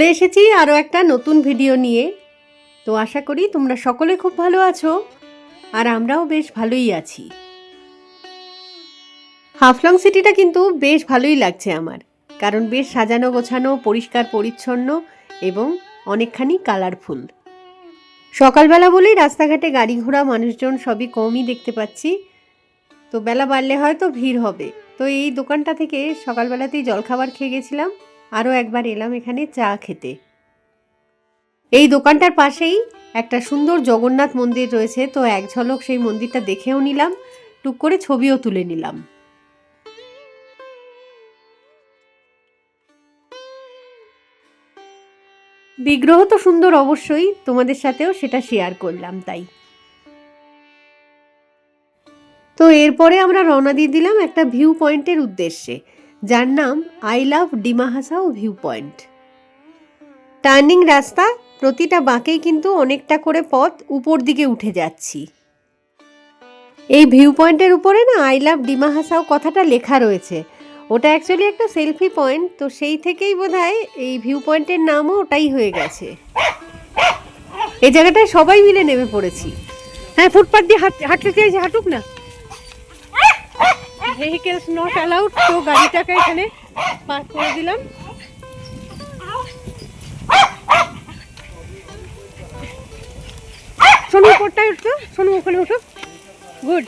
চলে এসেছি আরও একটা নতুন ভিডিও নিয়ে। তো আশা করি তোমরা সকলে খুব ভালো আছো আর আমরাও বেশ ভালোই আছি। হাফলং সিটিটা কিন্তু বেশ ভালোই লাগছে আমার, কারণ বেশ সাজানো গোছানো, পরিষ্কার পরিচ্ছন্ন এবং অনেকখানি কালারফুল সকালবেলা বলেই রাস্তাঘাটে গাড়ি ঘোড়া মানুষজন সবই কমই দেখতে পাচ্ছি। তো বেলা বাড়লে হয়তো ভিড় হবে। তো এই দোকানটা থেকে সকালবেলাতেই জলখাবার খেয়ে গেছিলাম। আরও একবার এলাম এখানে চা খেতে। এই দোকানটার পাশেই একটা সুন্দর জগন্নাথ মন্দির রয়েছে, তো এক ঝলক সেই মন্দিরটা দেখেও নিলাম, টুক করে ছবিও তুলে নিলাম। বিগ্রহ তো সুন্দর অবশ্যই, তোমাদের সাথেও সেটা শেয়ার করলাম, তাই। তো এরপরে আমরা রওনা দিয়ে দিলাম একটা ভিউ পয়েন্টের উদ্দেশ্যে। যার নাম I love Dima Hasao view point turning রাস্তা প্রতিটা বাঁকেই কিন্তু অনেকটা করে পথ উপর দিকে উঠে যাচ্ছি। এই ভিউ পয়েন্টের উপরে না আই লাভ ডিমা হাসাও কথাটা লেখা রয়েছে। ওটা অ্যাকচুয়ালি একটা সেলফি পয়েন্ট তো সেই থেকেই বোধহয় এই ভিউ পয়েন্টের নামও ওটাই হয়ে গেছে। এই জায়গাটায় সবাই মিলে নেমে পড়েছি। হ্যাঁ ফুটপাথ দিয়ে হাঁট- হাঁটতে চাইছে, হাঁটুক না। ভেহিকেলস নট অ্যালাউড তো গাড়িটাকে এখানে পার্ক করে দিলাম। শোনো উপরটায় উঠতো শোনো ওখানে উঠো। গুড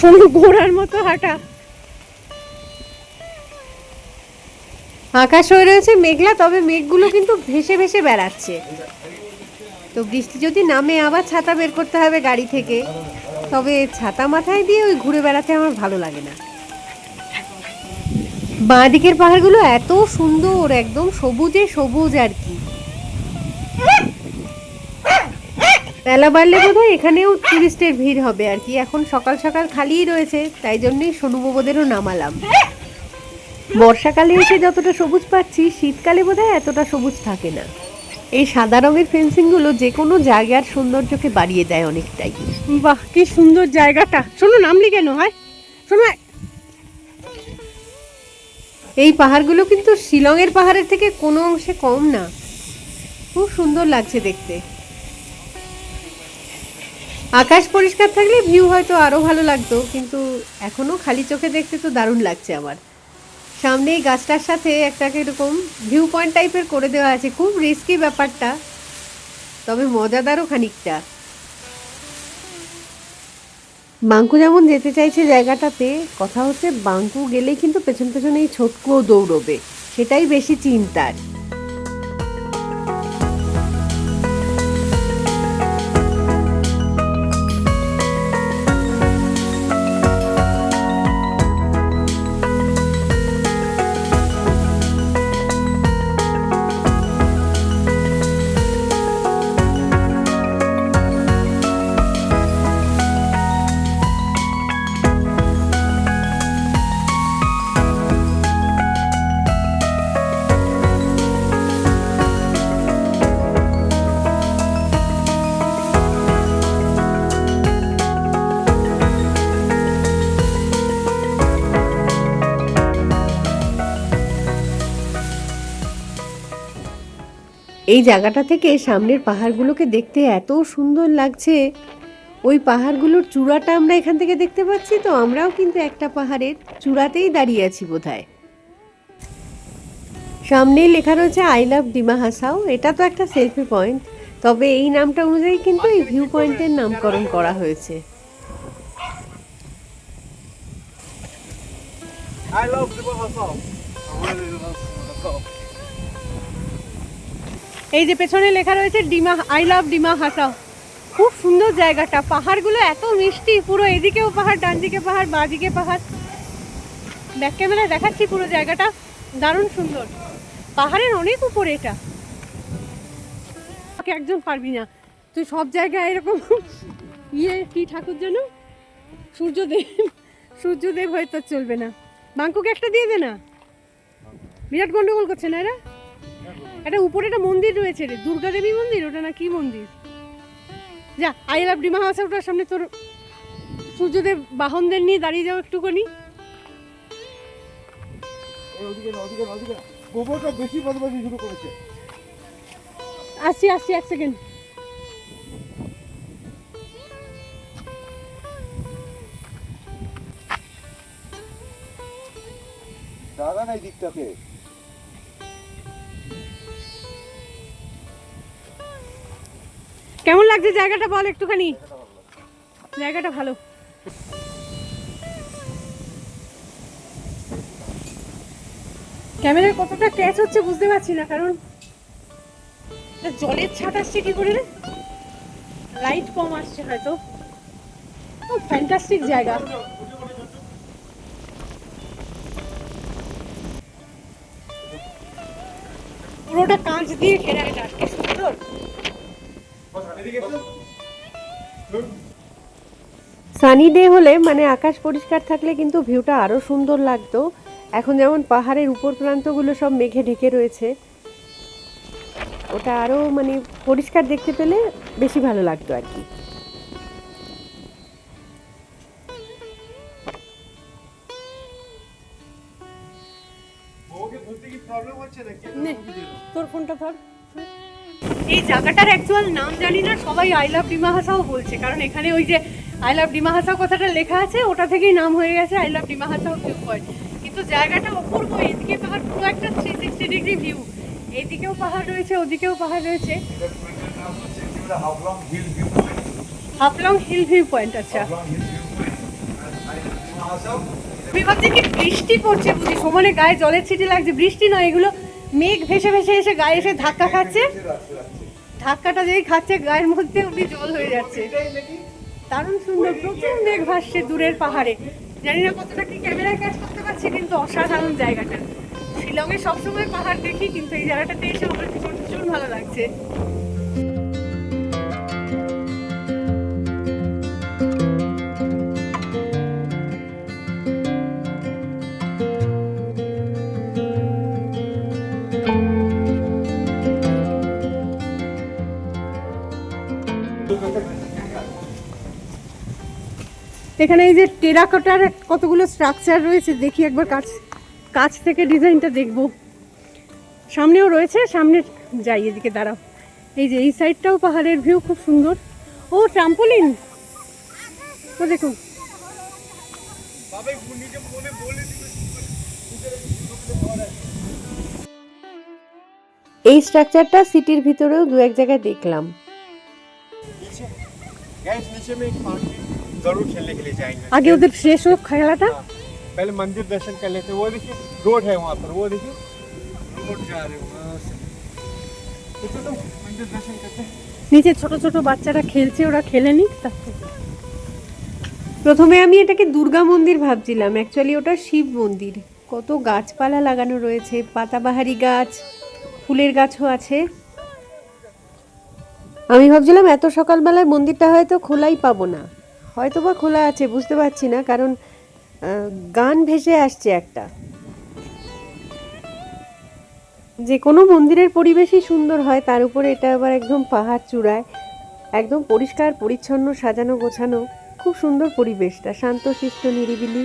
শোনো ঘোড়ার মতো হাঁটা। আকাশ হয়ে রয়েছে মেঘলা, তবে মেঘগুলো কিন্তু ভেসে ভেসে বেড়াচ্ছে। তো বৃষ্টি যদি নামে আবার ছাতা বের করতে হবে গাড়ি থেকে, তবে ছাতা মাথায় দিয়ে ওই ঘুরে বেড়াতে আমার ভালো লাগে না। বাঁ দিকের পাহাড়গুলো এত সুন্দর, একদম সবুজে সবুজ আর কি। বেলা বাড়লে বোধহয় এখানেও টুরিস্টের ভিড় হবে আর কি। এখন সকাল সকাল খালিই রয়েছে, তাই জন্যই সোনুবাবুদেরও নামালাম। বর্ষাকালে এসে যতটা সবুজ পাচ্ছি, শীতকালে বোধহয় এতটা সবুজ থাকে না। এই সাদা রঙের ফেন্সিংগুলো যে কোনো জায়গার সৌন্দর্যকে বাড়িয়ে দেয় অনেকটাই। বাহ কি সুন্দর জায়গাটা। শোনো নামলি কেন? হয় শোনো। এই পাহাড়গুলো কিন্তু শিলংয়ের পাহাড়ের থেকে কোনো অংশে কম না। খুব সুন্দর লাগছে দেখতে। আকাশ পরিষ্কার থাকলে ভিউ হয়তো আরও ভালো লাগতো কিন্তু এখনও খালি চোখে দেখতে তো দারুণ লাগছে আমার। সামনে এই গাছটার সাথে একটা এরকম ভিউ পয়েন্ট টাইপের করে দেওয়া আছে। খুব রিস্কি ব্যাপারটা, তবে মজাদারও খানিকটা। বাঙ্কু যেমন যেতে চাইছে জায়গাটাতে, কথা হচ্ছে বাঙ্কু গেলেই কিন্তু পেছন পেছনে এই ছোটকুও দৌড়বে, সেটাই বেশি চিন্তার। এই জায়গাটা থেকে সামনের পাহাড়গুলোকে দেখতে এত সুন্দর লাগছে। ওই পাহাড়গুলোর চূড়াটা আমরা এখান থেকে দেখতে পাচ্ছি, তো আমরাও কিন্তু একটা পাহাড়ের চূড়াতেই দাঁড়িয়ে আছি বোধহয়। সামনেই লেখা রয়েছে আই লাভ ডিমা হাসাও এটা তো একটা সেলফি পয়েন্ট তবে এই নামটা অনুযায়ী কিন্তু এই ভিউ পয়েন্টের নামকরণ করা হয়েছে। I love the Bahasa. এই যে পেছনে লেখা রয়েছে, ডিমা আই লাভ ডিমা হাসাও খুব সুন্দর জায়গাটা। পাহাড়গুলো এত মিষ্টি, পুরো এদিকেও পাহাড় ডান দিকে পাহাড় বাঁ দিকে পাহাড়। ব্যাক ক্যামেরায় দেখাচ্ছি পুরো জায়গাটা। দারুণ সুন্দর। পাহাড়ের অনেক উপরে এটা। একজন পারবি না। তুই সব জায়গায় এরকম ইয়ে কি ঠাকুর যেন? সূর্যদেব সূর্যদেব হয়তো চলবে না। বাঙ্কুকে একটা দিয়ে দে না। বিরাট গন্ডগোল করছে না এরা? একটা উপরে একটা মন্দির রয়েছে রে দুর্গা দেবী মন্দির? ওটা না কি মন্দির? যা আই লাভ ডিমা হাউস ওটার সামনে তোর সূর্যদেব বাহনদের নিয়ে দাঁড়িয়ে যাও একটুখানি। গোবরটা বেশি বদমাশি শুরু করেছে। আসছি আসছি এক সেকেন্ড। জায়গা নাই দিকটাতে। লাগছে, জায়গাটা বল একটুখানি। জায়গাটা ভালো। ক্যামেরায় কতটা ক্যাচ হচ্ছে বুঝতে পারছি না, কারণ জলের ছাট আসছে কি করে রে? লাইট কম আসছে হয়তো। ফ্যান্টাস্টিক জায়গা। পুরোটা কাঁচ দিয়ে ঘেরা এটা সুন্দর। সানি ডে হলে মানে আকাশ পরিষ্কার থাকলে কিন্তু ভিউটা আরও সুন্দর লাগতো। এখন যেমন পাহাড়ের উপর প্রান্তগুলো সব মেঘে ঢেকে রয়েছে, ওটা আরও মানে পরিষ্কার দেখতে পেলে বেশি ভালো লাগতো আর কি। জায়গাটার নাম জানি না, সবাই আই লাভ ডিমা হাসাও বলছে। কারণ এখানে ওই যে আই লাভ ডিমা হাসাও কথাটা লেখা আছে, ওটা থেকেই নাম হয়ে গেছে I love Dima Hasao view point কিন্তু জায়গাটা অপূর্ব, এদিকে পাহাড় পুরো একটা থ্রি সিক্সটি ডিগ্রি ভিউ এদিকেও পাহাড় রয়েছে, ওদিকেও পাহাড় রয়েছে। হাফলং হিল ভিউ পয়েন্ট আচ্ছা। আমি ভাবছি কি বৃষ্টি পড়ছে বুঝি, সমানে গায়ে জলের ছিটে লাগছে। বৃষ্টি নয়, এগুলো মেঘ ভেসে ভেসে এসে গায়ে এসে ধাক্কা খাচ্ছে। ধাক্কাটা যেই খাচ্ছে, গায়ের মধ্যে উনি জল হয়ে যাচ্ছে। দারুণ সুন্দর, প্রচুর মেঘ ভাসছে দূরের পাহাড়ে। জানি না কতটা কি ক্যামেরায় ক্যাচ করতে পারছি, কিন্তু অসাধারণ জায়গাটা। শিলংয়ে সবসময় পাহাড় দেখি, কিন্তু এই জায়গাটাতে এসে আমার ভীষণ ভালো লাগছে। এখানে এই যে টেরাকোটার কতগুলো স্ট্রাকচার রয়েছে দেখি একবার কাছ কাছ থেকে ডিজাইনটা দেখব। সামনেও রয়েছে সামনে যাই এদিকে দাঁড়াও। এই যে এই সাইডটাও পাহাড়ের ভিউ খুব সুন্দর। ও ট্রাম্পোলিন ও দেখুন এই স্ট্রাকচারটা সিটির ভিতরেও দু এক জায়গায় দেখলাম। নিচে नीचे में एक पार्क है जरूर खेलने के लिए जाएंगे আগে ওদের শেষ হোক খেলাটা हाँ, पहले मंदिर दर्शन कर लेते हैं वो देखिए रोड है वहाँ पर वो देखिए रोड जा रहे हो वहाँ से तो चलो मंदिर दर्शन करते हैं নিচে ছোট ছোট বাচ্চারা খেলছে ওরা খেলে নিক তারপর প্রথমে আমি এটাকে দুর্গা মন্দির ভাবছিলাম অ্যাকচুয়ালি ওটা শিব মন্দির কত গাছপালা লাগানো রয়েছে পাতাবাহারি গাছ ফুলের গাছও আছে আমি ভাবছিলাম এত সকালবেলায় মন্দিরটা হয়তো খোলাই পাবো না হয়তো বা খোলা আছে, বুঝতে পারছি না, কারণ গান ভেসে আসছে একটা। যে কোনো মন্দিরের পরিবেশই সুন্দর হয়, তার উপরে এটা আবার একদম পাহাড় চূড়ায়, একদম পরিষ্কার, পরিচ্ছন্ন, সাজানো, গোছানো, খুব সুন্দর পরিবেশটা, শান্ত, শিষ্ট, নিরিবিলি।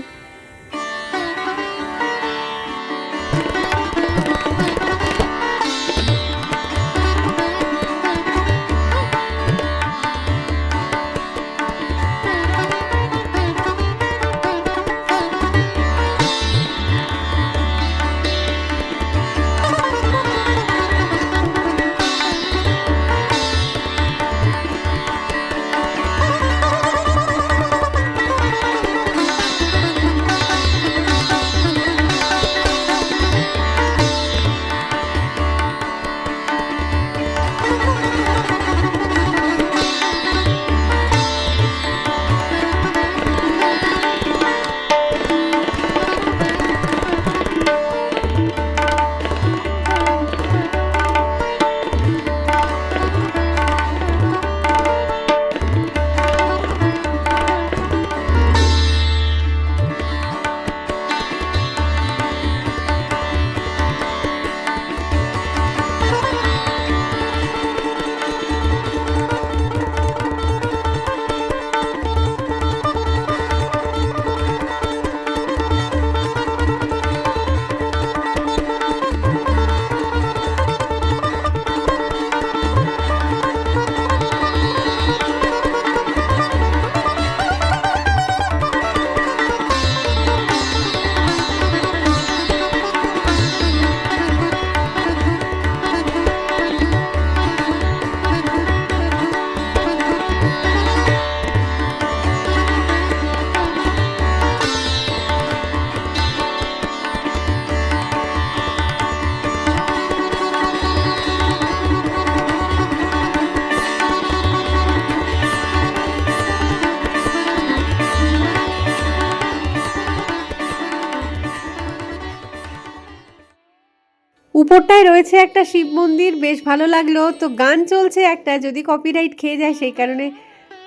উপরটায় রয়েছে একটা শিব মন্দির, বেশ ভালো লাগল। তো গান চলছে একটা, যদি কপিরাইট খেয়ে যায় সেই কারণে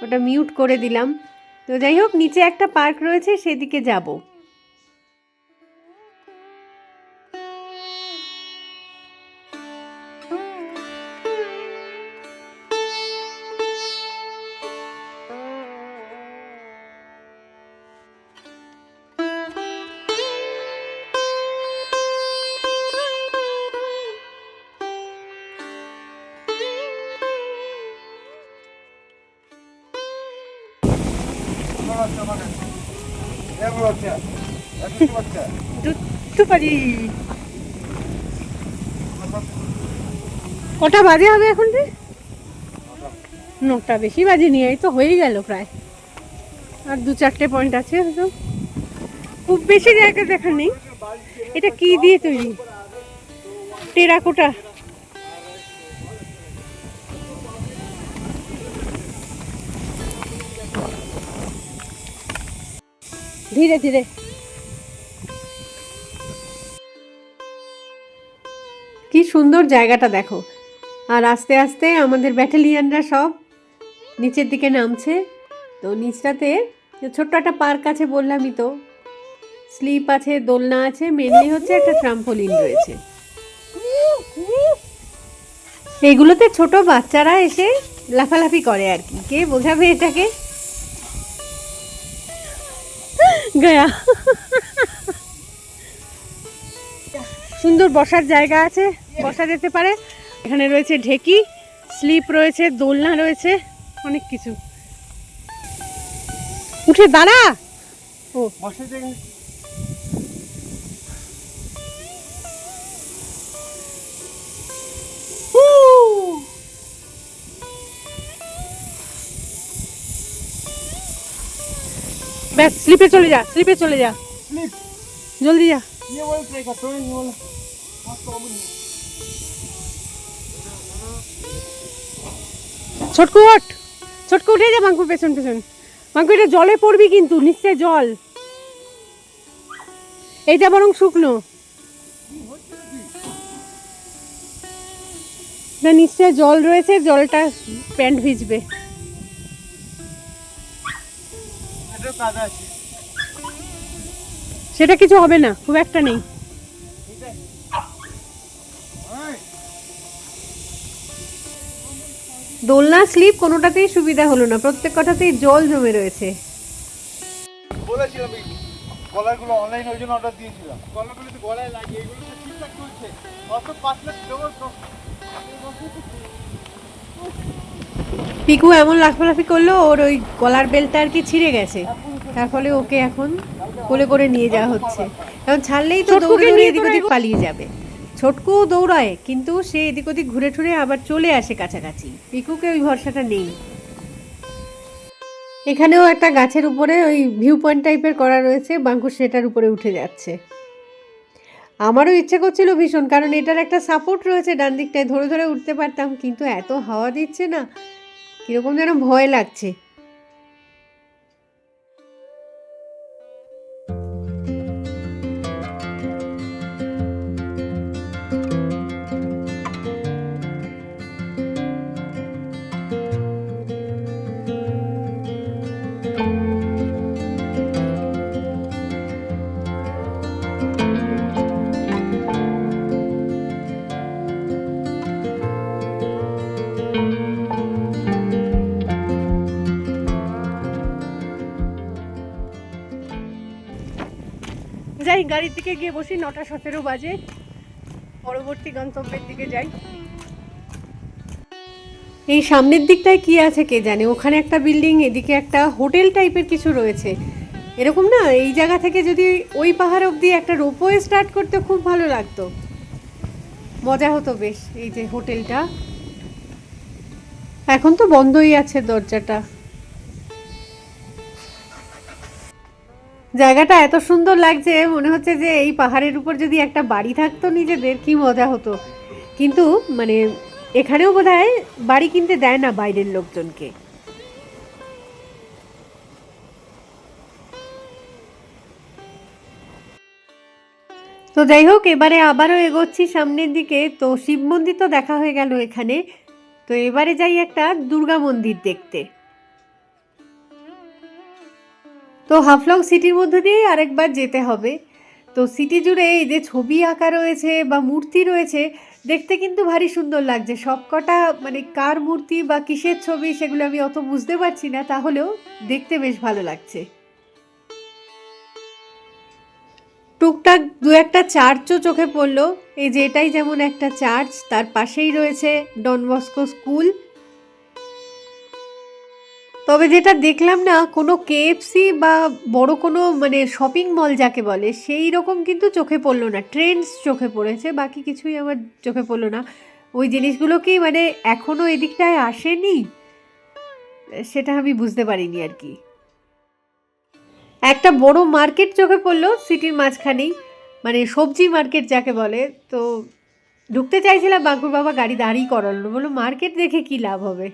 ওটা মিউট করে দিলাম। তো যাই হোক, নিচে একটা পার্ক রয়েছে, সেদিকে যাব। পারি। কটা বাজে হবে এখন রে? নটা বেশি বাজে নিয়ে এই তো হয়েই গেল প্রায়। আর দু চারটে পয়েন্ট আছে হয়তো। খুব বেশি জায়গা দেখা নেই। এটা কি দিয়ে তৈরি? টেরাকোটা। ধীরে ধীরে। সুন্দর জায়গাটা দেখো। আর আস্তে আস্তে আমাদের ব্যাটালিয়ানরা সব নিচের দিকে নামছে। তো নিচটাতে ছোট্ট একটা পার্ক আছে বললামই তো। স্লিপ আছে, দোলনা আছে মেনলি হচ্ছে একটা ট্রাম্পোলিন রয়েছে। এইগুলোতে ছোট বাচ্চারা এসে লাফালাফি করে আর কি। কে বোঝাবে এটাকে? গয়া। সুন্দর বসার জায়গা আছে। বসা যেতে পারে এখানে রয়েছে ঢেকি স্লিপ রয়েছে দোলনা রয়েছে অনেক কিছু উঠে দাঁড়া ও বসে দেখি ব্যাস স্লিপে চলে যা স্লিপে চলে যা স্লিপ জলদি যা ये वाला ट्राई करते हैं ये वाला मस्त कॉमन ছোটকু ওঠ। ছোটকু উঠে যা বাঙ্কুর পেছন পেছন। বাঙ্কু এটা জলে পড়বি কিন্তু, নিশ্চয় জল। এইটা বরং শুকনো। না, নিশ্চয় জল রয়েছে, জলটা প্যান্ট ভিজবে। সেটা কিছু হবে না, খুব একটা নেই। দোলনা স্লিপ কোনোটাতেই সুবিধা হলো না। প্রত্যেক কটাতেই জল জমে রয়েছে। বলেছিলাম কলারগুলো অনলাইন ওই জন্য অর্ডার দিয়েছিলাম। কলারগুলো তো গলায় লাগিয়ে এগুলো তো ঠিকঠাক চলছে। অত পাঁচ লাখ পিকু এমন লাফালাফি করল ওর ওই গলার বেলটা আর কি ছিঁড়ে গেছে। তার ফলে ওকে এখন কোলে করে নিয়ে যাওয়া হচ্ছে। এখন ছাড়লেই তো দৌড়ে এদিক ওদিক পালিয়ে যাবে। ছোটকু দৌড়ায়, কিন্তু সে এদিক ওদিক ঘুরে ঠুরে আবার চলে আসে কাছাকাছি। পিকুকে ওই ভরসাটা নেই। এখানেও একটা গাছের উপরে ওই ভিউ পয়েন্ট টাইপের করা রয়েছে বাঙ্কুর সেটার উপরে উঠে যাচ্ছে। আমারও ইচ্ছে করছিল ভীষণ, কারণ এটার একটা সাপোর্ট রয়েছে ডান দিকটায়। ধরে ধরে উঠতে পারতাম, কিন্তু এত হাওয়া দিচ্ছে না। কীরকম যেন ভয় লাগছে। গাড়ির দিকে গিয়ে বসি, নটা সতেরো বাজে। পরবর্তী গন্তব্যের দিকে যাই। এই সামনের দিকটায় কি আছে কে জানে? ওখানে একটা বিল্ডিং, এদিকে একটা হোটেল টাইপের কিছু রয়েছে। এরকম না, এই জায়গা থেকে যদি ওই পাহাড় অবধি একটা রোপওয়ে স্টার্ট করতে খুব ভালো লাগতো। মজা হতো বেশ, এই যে হোটেলটা। এখন তো বন্ধই আছে দরজাটা। জায়গাটা এত সুন্দর লাগছে, মনে হচ্ছে যে এই পাহাড়ের উপর যদি একটা বাড়ি থাকতো নিজেদের, কি মজা হতো। কিন্তু মানে এখানেও বোধহয় বাড়ি কিনতে দেয় না বাইরের লোকজনকে। তো যাই হোক, এবারে আবারও এগোচ্ছি সামনের দিকে। তো শিব মন্দির তো দেখা হয়ে গেল এখানে। তো এবারে যাই একটা দুর্গা মন্দির দেখতে। তো হাফলং সিটির মধ্যে দিয়েই আরেকবার যেতে হবে। তো সিটি জুড়ে এই যে ছবি আঁকা রয়েছে বা মূর্তি রয়েছে, দেখতে কিন্তু ভারী সুন্দর লাগছে। সবকটা মানে কার মূর্তি বা কিসের ছবি সেগুলো আমি অত বুঝতে পারছি না, তাহলেও দেখতে বেশ ভালো লাগছে। টুকটাক দু একটা চার্চও চোখে পড়ল। এই যে এটাই যেমন একটা চার্চ, তার পাশেই রয়েছে ডন বস্কো স্কুল। তবে যেটা দেখলাম না, কোনো কেএফসি বা বড় কোনো মানে শপিং মল যাকে বলে, সেই রকম কিন্তু চোখে পড়ল না। ট্রেন্ডস চোখে পড়েছে, বাকি কিছুই আমার চোখে পড়ল না। ওই জিনিসগুলো কি মানে এখনও এদিকটায় আসেনি? সেটা আমি বুঝতে পারিনি আর কি। একটা বড় মার্কেট চোখে পড়ল, সিটির মাঝখানেই মানে সবজি মার্কেট যাকে বলে, তো ঢুকতে চাইছিলাম বাঁকুর বাবা গাড়ি দাঁড়িয়ে করালো। বলল মার্কেট দেখে কি লাভ হবে?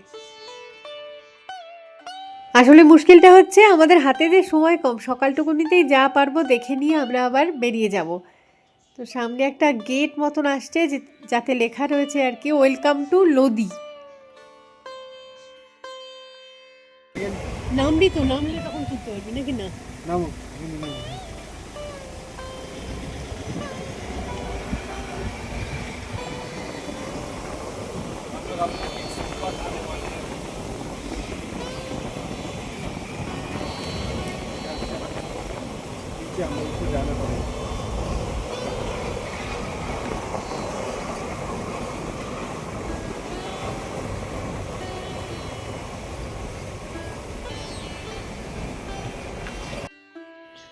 আসলে মুশকিলটা হচ্ছে আমাদের হাতে যে সময় কম, সকালটুকুনিতেই যা পারব দেখে নিয়ে আমরা আবার বেরিয়ে যাব। তো সামনে একটা গেট মতন আসছে যে- যাতে লেখা রয়েছে আর কি ওয়েলকাম টু লোদি নাম নামবি নাম নামলে তখন কি পারবি নাকি না? নামো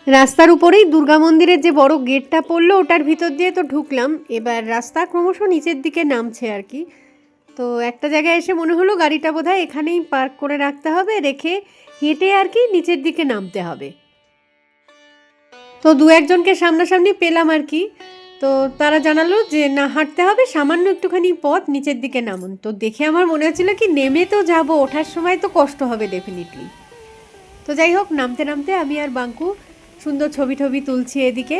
রাস্তার উপরেই দুর্গা মন্দিরের যে বড় গেটটা পড়ল, ওটার ভিতর দিয়ে তো ঢুকলাম। এবার রাস্তা ক্রমশ নিচের দিকে নামছে আর কি। তো একটা জায়গায় এসে মনে হলো গাড়িটা বোধহয় এখানেই পার্ক করে রাখতে হবে, রেখে হেঁটে আর কি নিচের দিকে নামতে হবে। তো দু একজনকে সামনাসামনি পেলাম আর কি। তো তারা জানালো যে, না, হাঁটতে হবে, সামান্য একটুখানি পথ নিচের দিকে নামুন। তো দেখে আমার মনে হচ্ছিল কি, নেমে তো যাব, ওঠার সময় তো কষ্ট হবে ডেফিনেটলি তো যাই হোক, নামতে নামতে আমি আর বাঙ্কু সুন্দর ছবি টবি তুলছি এদিকে।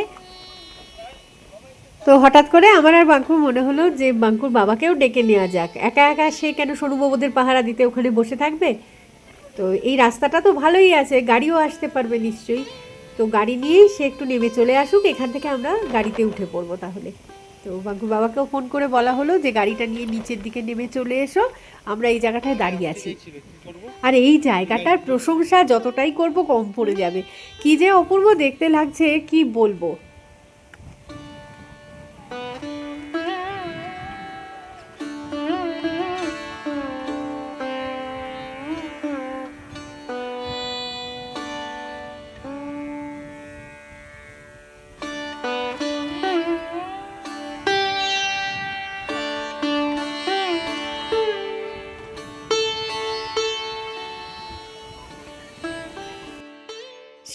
তো হঠাৎ করে আমার আর বাঙ্কুর মনে হলো যে বাঙ্কুর বাবাকেও ডেকে নেওয়া যাক। একা একা সে কেন সরুবাবুদের পাহারা দিতে ওখানে বসে থাকবে? তো এই রাস্তাটা তো ভালোই আছে, গাড়িও আসতে পারবে নিশ্চয়ই। তো গাড়ি নিয়েই সে একটু নেমে চলে আসুক, এখান থেকে আমরা গাড়িতে উঠে পড়ব তাহলে। তো বাঙ্কুর বাবাকেও ফোন করে বলা হলো যে গাড়িটা নিয়ে নিচের দিকে নেমে চলে এসো। আমরা এই জায়গাটায় দাঁড়িয়ে আছি। আর এই জায়গাটার প্রশংসা যতটাই করব কম পড়ে যাবে। কি যে অপূর্ব দেখতে লাগছে, কি বলব?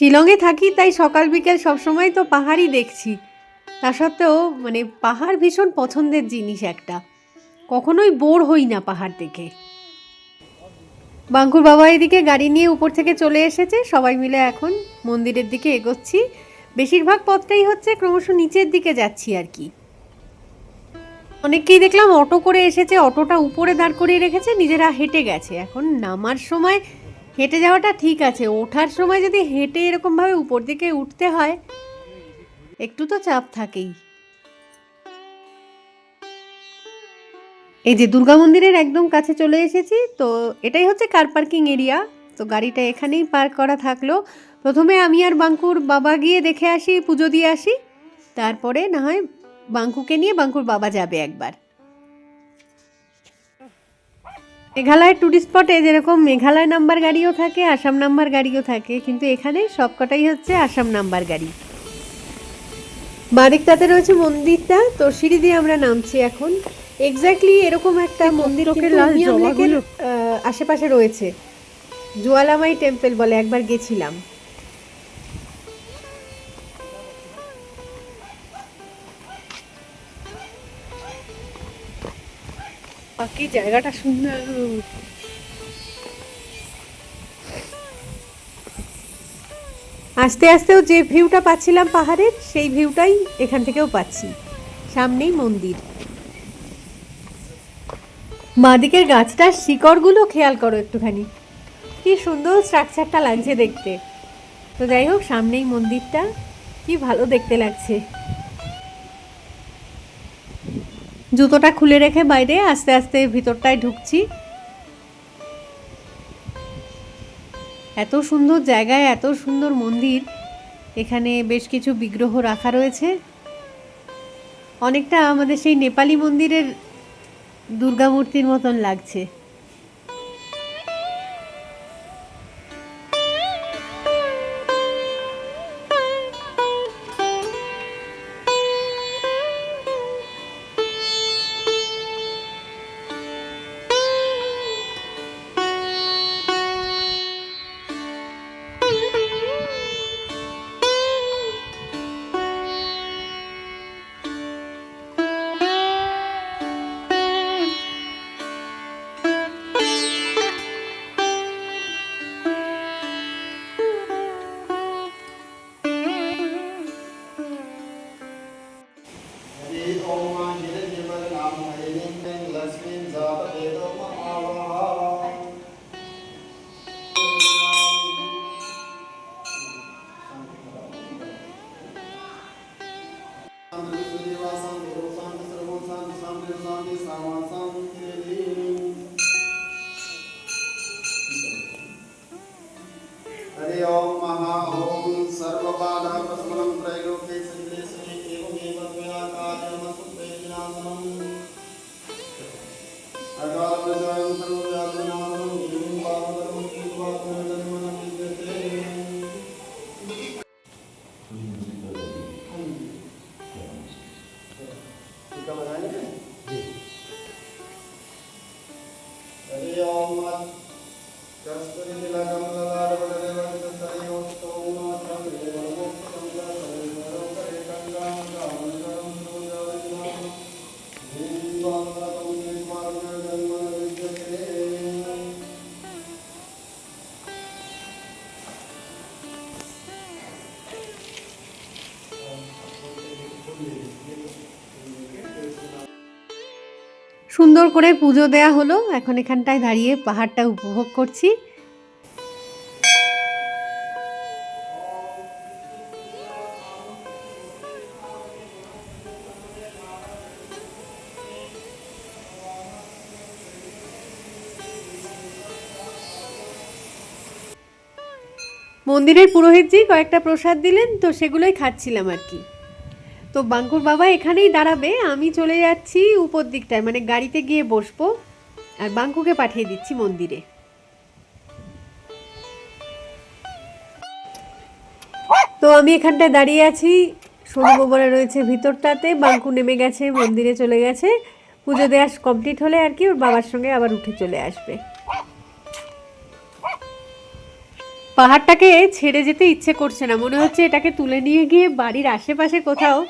শিলংয়ে থাকি, তাই সকাল, বিকেল সবসময় তো পাহাড়ই দেখছি। তা সত্ত্বেও মানে পাহাড় ভীষণ পছন্দের জিনিস একটা। কখনোই বোর হই না পাহাড় দেখে। বাঙ্কুর বাবা এদিকে গাড়ি নিয়ে উপর থেকে চলে এসেছে। সবাই মিলে এখন মন্দিরের দিকে এগোচ্ছি। বেশিরভাগ পথটাই হচ্ছে ক্রমশ নিচের দিকে যাচ্ছি আর কি। অনেককেই দেখলাম অটো করে এসেছে, অটোটা উপরে দাঁড় করিয়ে রেখেছে, নিজেরা হেঁটে গেছে। এখন নামার সময় হেঁটে যাওয়াটা ঠিক আছে। ওঠার সময় যদি হেঁটে এরকমভাবে উপর দিকে উঠতে হয়, একটু তো চাপ থাকেই। এই যে দুর্গা মন্দিরের একদম কাছে চলে এসেছি, তো এটাই হচ্ছে কার পার্কিং এরিয়া তো গাড়িটা এখানেই পার্ক করা থাকল। প্রথমে আমি আর বাঙ্কুর বাবা গিয়ে দেখে আসি, পুজো দিয়ে আসি। তারপরে না হয় বাঙ্কুকে নিয়ে বাঙ্কুর বাবা যাবে একবার। মেঘালয় টুরিস্ট স্পটে যেরকম মেঘালয় নাম্বার গাড়িও থাকে আসাম নাম্বার গাড়িও থাকে কিন্তু এখানে সবকটাই হচ্ছে আসাম নাম্বার গাড়ি। বাদিকটাতে রয়েছে মন্দিরটা তো সিঁড়ি দিয়ে আমরা নামছি এখন। এক্স্যাক্টলি এরকম একটা মন্দির আশেপাশে রয়েছে। জোয়ালামাই টেম্পল বলে একবার গেছিলাম। বাকি জায়গাটা সুন্দর। আস্তে আস্তেও যে ভিউটা পাচ্ছিলাম পাহাড়ের, সেই ভিউটাই এখান থেকেও পাচ্ছি। সামনেই মন্দির। বাঁদিকের গাছটার শিকড়গুলো খেয়াল করো একটুখানি। কি সুন্দর স্ট্রাকচারটা লাগছে দেখতে। তো যাই হোক, সামনেই মন্দিরটা। কি ভালো দেখতে লাগছে। জুতোটা খুলে রেখে বাইরে আস্তে আস্তে ভিতরটায় ঢুকছি। এত সুন্দর জায়গায়, এত সুন্দর মন্দির। এখানে বেশ কিছু বিগ্রহ রাখা রয়েছে। অনেকটা আমাদের সেই নেপালি মন্দিরের দুর্গামূর্তির মতন লাগছে। সুন্দর করে পুজো দেয়া হলো। এখন এখানটায় দাঁড়িয়ে পাহাড়টা উপভোগ করছি। মন্দিরের পুরোহিতজি কয়েকটা প্রসাদ দিলেন, তো সেগুলোই খাচ্ছিলাম আর কি। তো বাঙ্কুর বাবা এখানেই দাঁড়াবে, আমি চলে যাচ্ছি উপর দিকটায় মানে গাড়িতে গিয়ে বসবো। আর বাঙ্কুকে পাঠিয়ে দিচ্ছি মন্দিরে। তো আমি এখানটায় দাঁড়িয়ে আছি, সোনু গোবরা রয়েছে ভিতরটাতে, বাঙ্কু নেমে গেছে, মন্দিরে চলে গেছে। পুজো দেওয়া কমপ্লিট হলে আর কি, ওর বাবার সঙ্গে আবার উঠে চলে আসবে। পাহাড়টাকে ছেড়ে যেতে ইচ্ছে করছে না, মনে হচ্ছে এটাকে তুলে নিয়ে গিয়ে বাড়ির আশেপাশে কোথাও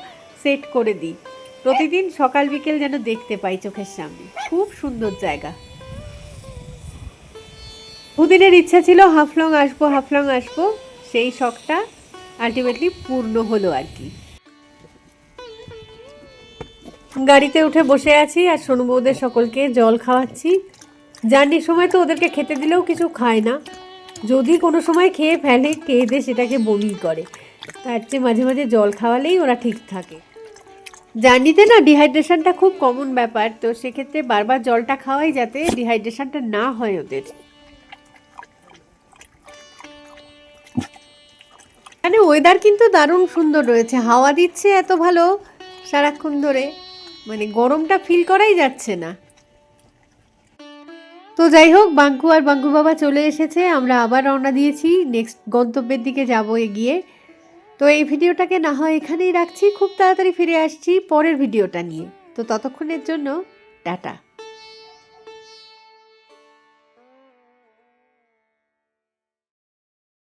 সেট করে দিই। প্রতিদিন সকাল, বিকেল যেন দেখতে পাই চোখের সামনে। খুব সুন্দর জায়গা। বহুদিনের ইচ্ছা ছিল হাফলং আসব হাফলং আসব। সেই শখটা আলটিমেটলি পূর্ণ হলো আর কি। গাড়িতে উঠে বসে আছি আর সোনু বৌদের সকলকে জল খাওয়াচ্ছি। জার্নির সময় তো ওদেরকে খেতে দিলেও কিছু খায় না। যদি কোনো সময় খেয়ে ফেলে খেয়ে সেটাকে বমি করে। তার চেয়ে মাঝে মাঝে জল খাওয়ালেই ওরা ঠিক থাকে। জার্নিতে না ডিহাইড্রেশনটা খুব কমন ব্যাপার, তো সেক্ষেত্রে বারবার জলটা খাওয়াই যাতে ডিহাইড্রেশনটা না হয় ওদের। মানে ওয়েদার কিন্তু দারুণ সুন্দর রয়েছে, হাওয়া দিচ্ছে এত ভালো সারাক্ষণ ধরে মানে গরমটা ফিল করাই যাচ্ছে না। তো যাই হোক, বাঙ্কু আর বাঙ্কু বাবা চলে এসেছে, আমরা আবার রওনা দিয়েছি নেক্সট গন্তব্যের দিকে যাব এগিয়ে। তো এই ভিডিওটাকে না হয় এখানেই রাখছি। খুব তাড়াতাড়ি ফিরে আসছি পরের ভিডিওটা নিয়ে। তো ততক্ষণের জন্য, টাটা।